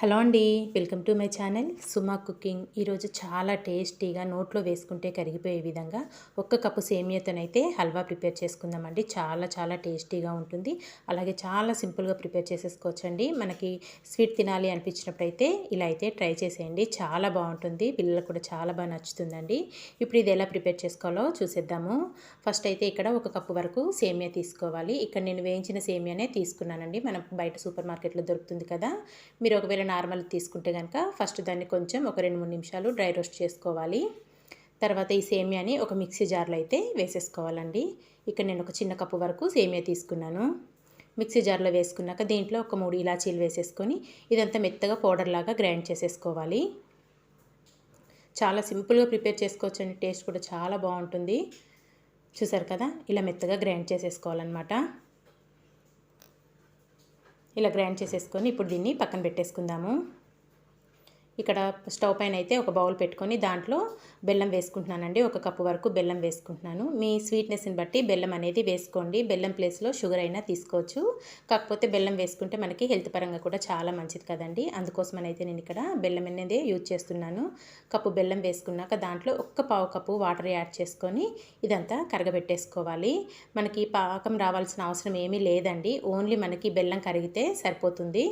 Hello అండి welcome to my channel Suma cooking. ఈరోజు చాలా టేస్టీగా నోట్లో వేసుకుంటే కరిగిపోయే విధంగా ఒక్క కప్పు సేమియాతోనైతే హల్వా ప్రిపేర్ చేసుకుందామండి. చాలా చాలా టేస్టీగా ఉంటుంది. అలాగే చాలా సింపుల్గా ప్రిపేర్ చేసేసుకోవచ్చండి. మనకి స్వీట్ తినాలి అనిపించినప్పుడు అయితే ఇలా అయితే ట్రై చేసేయండి. చాలా బాగుంటుంది. పిల్లలకు కూడా చాలా బాగా నచ్చుతుందండి. ఇప్పుడు ఇది ఎలా ప్రిపేర్ చేసుకోవాలో చూసేద్దాము. ఫస్ట్ అయితే ఇక్కడ ఒక కప్పు వరకు సేమియా తీసుకోవాలి. ఇక్కడ నేను వేయించిన సేమియానే తీసుకున్నానండి. మనం బయట సూపర్ మార్కెట్లో దొరుకుతుంది కదా. మీరు ఒకవేళ నార్మల్ తీసుకుంటే కనుక ఫస్ట్ దాన్ని కొంచెం ఒక రెండు మూడు నిమిషాలు డ్రై రోస్ట్ చేసుకోవాలి. తర్వాత ఈ సేమియాని ఒక మిక్సీ జార్లో అయితే వేసేసుకోవాలండి. ఇక్కడ నేను ఒక చిన్న కప్పు వరకు సేమియా తీసుకున్నాను. మిక్సీ జార్లో వేసుకున్నాక దీంట్లో ఒక మూడు ఇలాచీలు వేసేసుకొని ఇదంతా మెత్తగా పౌడర్ లాగా గ్రైండ్ చేసేసుకోవాలి. చాలా సింపుల్గా ప్రిపేర్ చేసుకోవచ్చండి. టేస్ట్ కూడా చాలా బాగుంటుంది. చూసారు కదా? ఇలా మెత్తగా గ్రైండ్ చేసేసుకోవాలన్నమాట. ఇలా గ్రైండ్ చేసేసుకొని ఇప్పుడు దీన్ని పక్కన పెట్టేసుకుందాము. ఇక్కడ స్టవ్ పైన అయితే ఒక బౌల్ పెట్టుకొని దాంట్లో బెల్లం వేసుకుంటున్నానండి. ఒక కప్పు వరకు బెల్లం వేసుకుంటున్నాను. మీ స్వీట్నెస్ని బట్టి బెల్లం అనేది వేసుకోండి. బెల్లం ప్లేస్లో షుగర్ అయినా తీసుకోవచ్చు. కాకపోతే బెల్లం వేసుకుంటే మనకి హెల్త్ పరంగా కూడా చాలా మంచిది కదండి. అందుకోసం అయితే నేను ఇక్కడ బెల్లం అనేది యూజ్ చేస్తున్నాను. కప్పు బెల్లం వేసుకున్నాక దాంట్లో ఒక్క పావు కప్పు వాటర్ యాడ్ చేసుకొని ఇదంతా కరగబెట్టేసుకోవాలి. మనకి పాకం రావాల్సిన అవసరం ఏమీ లేదండి. ఓన్లీ మనకి బెల్లం కరిగితే సరిపోతుంది.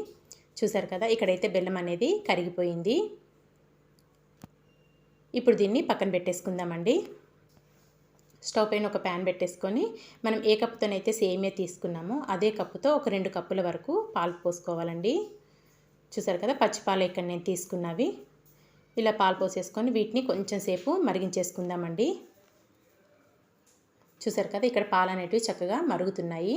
చూసారు కదా ఇక్కడైతే బెల్లం అనేది కరిగిపోయింది. ఇప్పుడు దీన్ని పక్కన పెట్టేసుకుందామండి. స్టవ్ పైన ఒక ప్యాన్ పెట్టేసుకొని మనం ఏ కప్పుతోనైతే సేమియా తీసుకున్నామో అదే కప్పుతో ఒక రెండు కప్పుల వరకు పాలు పోసుకోవాలండి. చూసారు కదా పచ్చిపాలు ఇక్కడ నేను తీసుకున్నవి. ఇలా పాలు పోసేసుకొని వీటిని కొంచెం సేపు మరిగించేసుకుందామండి. చూసారు కదా ఇక్కడ పాలు అనేటివి చక్కగా మరుగుతున్నాయి.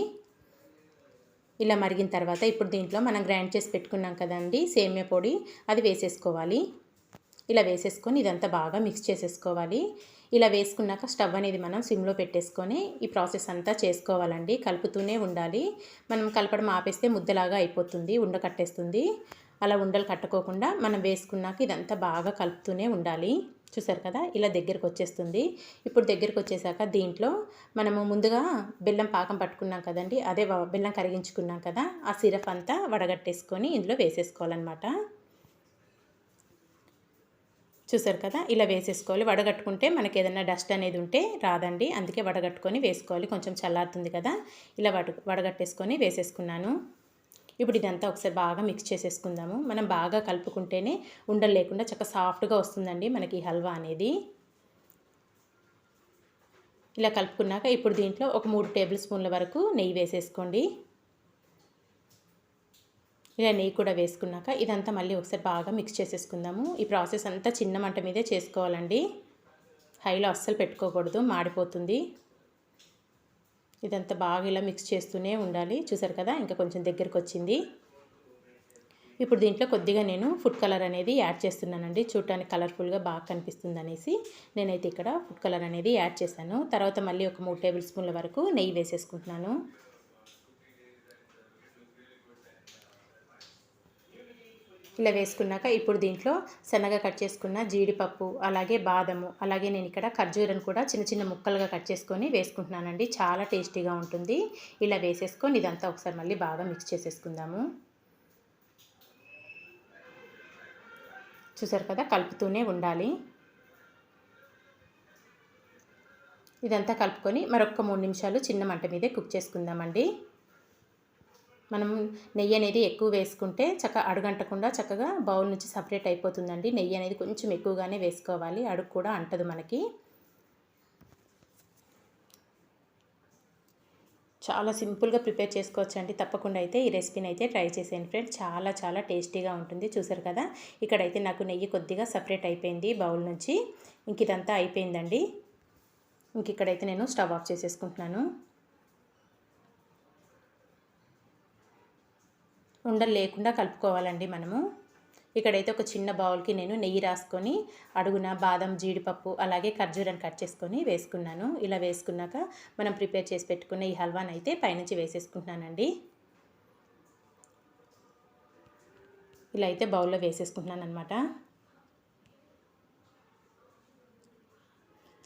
ఇలా మరిగిన తర్వాత ఇప్పుడు దీంట్లో మనం గ్రైండ్ చేసి పెట్టుకున్నాం కదండి సేమియా పొడి. అది వేసేసుకోవాలి. ఇలా వేసేసుకొని ఇదంతా బాగా మిక్స్ చేసేసుకోవాలి. ఇలా వేసుకున్నాక స్టవ్ అనేది మనం సిమ్లో పెట్టేసుకొని ఈ ప్రాసెస్ అంతా చేసుకోవాలండి. కలుపుతూనే ఉండాలి. మనం కలపడం ఆపేస్తే ముద్దలాగా అయిపోతుంది ఉండ కట్టేస్తుంది. అలా ఉండలు కట్టుకోకుండా మనం వేసుకున్నాక ఇదంతా బాగా కలుపుతూనే ఉండాలి. చూసారు కదా? ఇలా దగ్గరకు వచ్చేస్తుంది. ఇప్పుడు దగ్గరకు వచ్చేసాక దీంట్లో మనము ముందుగా బెల్లం పాకం పట్టుకున్నాం కదండి. అదే బెల్లం కరిగించుకున్నాం కదా? ఆ సిరప్ అంతా వడగట్టేసుకొని ఇందులో వేసేసుకోవాలన్నమాట. చూసారు కదా? ఇలా వేసేసుకోవాలి. వడగట్టుకుంటే మనకి ఏదైనా డస్ట్ అనేది ఉంటే రాదండి. అందుకే వడగట్టుకొని వేసుకోవాలి. కొంచెం చల్లారుతుంది కదా? ఇలా వడ వడగట్టేసుకొని వేసేసుకున్నాను. ఇప్పుడు ఇదంతా ఒకసారి బాగా మిక్స్ చేసేసుకుందాము. మనం బాగా కలుపుకుంటేనే ఉండలు లేకుండా చక్కగా సాఫ్ట్గా వస్తుందండి మనకి ఈ హల్వా అనేది. ఇలా కలుపుకున్నాక ఇప్పుడు దీంట్లో ఒక మూడు టేబుల్ స్పూన్ల వరకు నెయ్యి వేసేసుకోండి. ఇలా నెయ్యి కూడా వేసుకున్నాక ఇదంతా మళ్ళీ ఒకసారి బాగా మిక్స్ చేసేసుకుందాము. ఈ ప్రాసెస్ అంతా చిన్న మంట మీదే చేసుకోవాలండి. హైలో అస్సలు పెట్టుకోకూడదు మాడిపోతుంది. ఇదంతా బాగా ఇలా మిక్స్ చేస్తూనే ఉండాలి. చూసారు కదా? ఇంకా కొంచెం దగ్గరకు వచ్చింది ఇప్పుడు దీంట్లో కొద్దిగా నేను ఫుడ్ కలర్ అనేది యాడ్ చేస్తున్నానండి. చూడటానికి కలర్ఫుల్గా బాగా కనిపిస్తుంది అనేసి నేనైతే ఇక్కడ ఫుడ్ కలర్ అనేది యాడ్ చేశాను. తర్వాత మళ్ళీ ఒక మూడు టేబుల్ స్పూన్ల వరకు నెయ్యి వేసేసుకుంటున్నాను. ఇలా వేసుకున్నాక ఇప్పుడు దీంట్లో సన్నగా కట్ చేసుకున్న జీడిపప్పు అలాగే బాదము అలాగే నేను ఇక్కడ ఖర్జూరం కూడా చిన్న చిన్న ముక్కలుగా కట్ చేసుకొని వేసుకుంటున్నానండి. చాలా టేస్టీగా ఉంటుంది. ఇలా వేసేసుకొని ఇదంతా ఒకసారి మళ్ళీ బాగా మిక్స్ చేసేసుకుందాము. చూసారు కదా? కలుపుతూనే ఉండాలి. ఇదంతా కలుపుకొని మరొక మూడు నిమిషాలు చిన్న మంట మీదే కుక్ చేసుకుందామండి. మనం నెయ్యి అనేది ఎక్కువ వేసుకుంటే చక్క అడుగంటకుండా చక్కగా బౌల్ నుంచి సపరేట్ అయిపోతుందండి. నెయ్యి అనేది కొంచెం ఎక్కువగానే వేసుకోవాలి. అడుగు కూడా అంటదు మనకి. చాలా సింపుల్గా ప్రిపేర్ చేసుకోవచ్చండి. తప్పకుండా అయితే ఈ రెసిపీని అయితే ట్రై చేసేయండి ఫ్రెండ్స్. చాలా చాలా టేస్టీగా ఉంటుంది. చూసారు కదా? ఇక్కడైతే నాకు నెయ్యి కొద్దిగా సపరేట్ అయిపోయింది బౌల్ నుంచి. ఇంక ఇదంతా అయిపోయిందండి. ఇంక ఇక్కడైతే నేను స్టవ్ ఆఫ్ చేసేసుకుంటున్నాను. ఉండలు లేకుండా కలుపుకోవాలండి మనము. ఇక్కడైతే ఒక చిన్న బౌల్కి నేను నెయ్యి రాసుకొని అడుగున బాదం జీడిపప్పు అలాగే ఖర్జూరాన్ని కట్ చేసుకొని వేసుకున్నాను. ఇలా వేసుకున్నాక మనం ప్రిపేర్ చేసి పెట్టుకున్న ఈ హల్వాని అయితే పైనుంచి వేసేసుకుంటున్నానండి. ఇలా అయితే బౌల్లో వేసేసుకుంటున్నాను అనమాట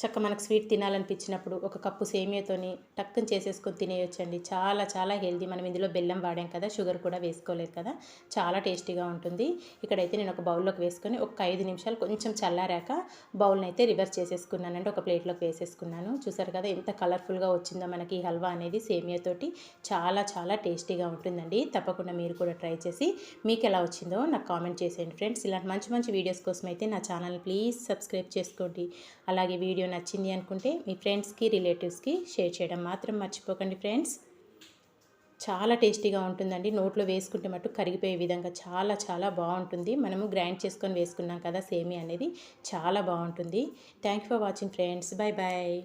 చక్క మనకు స్వీట్ తినాలనిపించినప్పుడు ఒక కప్పు సేమియాతోని టక్కుని చేసేసుకొని తినేయొచ్చండి. చాలా చాలా హెల్దీ మనం ఇందులో బెల్లం వాడాం కదా షుగర్ కూడా వేసుకోలేదు కదా. చాలా టేస్టీగా ఉంటుంది. ఇక్కడైతే నేను ఒక బౌల్లోకి వేసుకొని ఒక ఐదు నిమిషాలు కొంచెం చల్లారాక బౌల్ని అయితే రివర్స్ అంటే ఒక ప్లేట్లోకి వేసేసుకున్నాను. చూసారు కదా ఎంత కలర్ఫుల్గా వచ్చిందో మనకి ఈ హల్వా అనేది సేమియాతోటి. చాలా చాలా టేస్టీగా ఉంటుందండి. తప్పకుండా మీరు కూడా ట్రై చేసి మీకు ఎలా వచ్చిందో నాకు కామెంట్ చేసేయండి ఫ్రెండ్స్. ఇలాంటి మంచి మంచి వీడియోస్ కోసం అయితే నా ఛానల్ ప్లీజ్ సబ్స్క్రైబ్ చేసుకోండి. అలాగే వీడియో నచ్చింది అనుకుంటే మీ ఫ్రెండ్స్కి రిలేటివ్స్కి షేర్ చేయడం మాత్రం మర్చిపోకండి ఫ్రెండ్స్. చాలా టేస్టీగా ఉంటుందండి. నోట్లో వేసుకుంటే మటు కరిగిపోయే విధంగా చాలా చాలా బాగుంటుంది. మనము గ్రైండ్ చేసుకొని వేసుకున్నాం కదా సేమీ అనేది. చాలా బాగుంటుంది. Thank for watching friends. Bye bye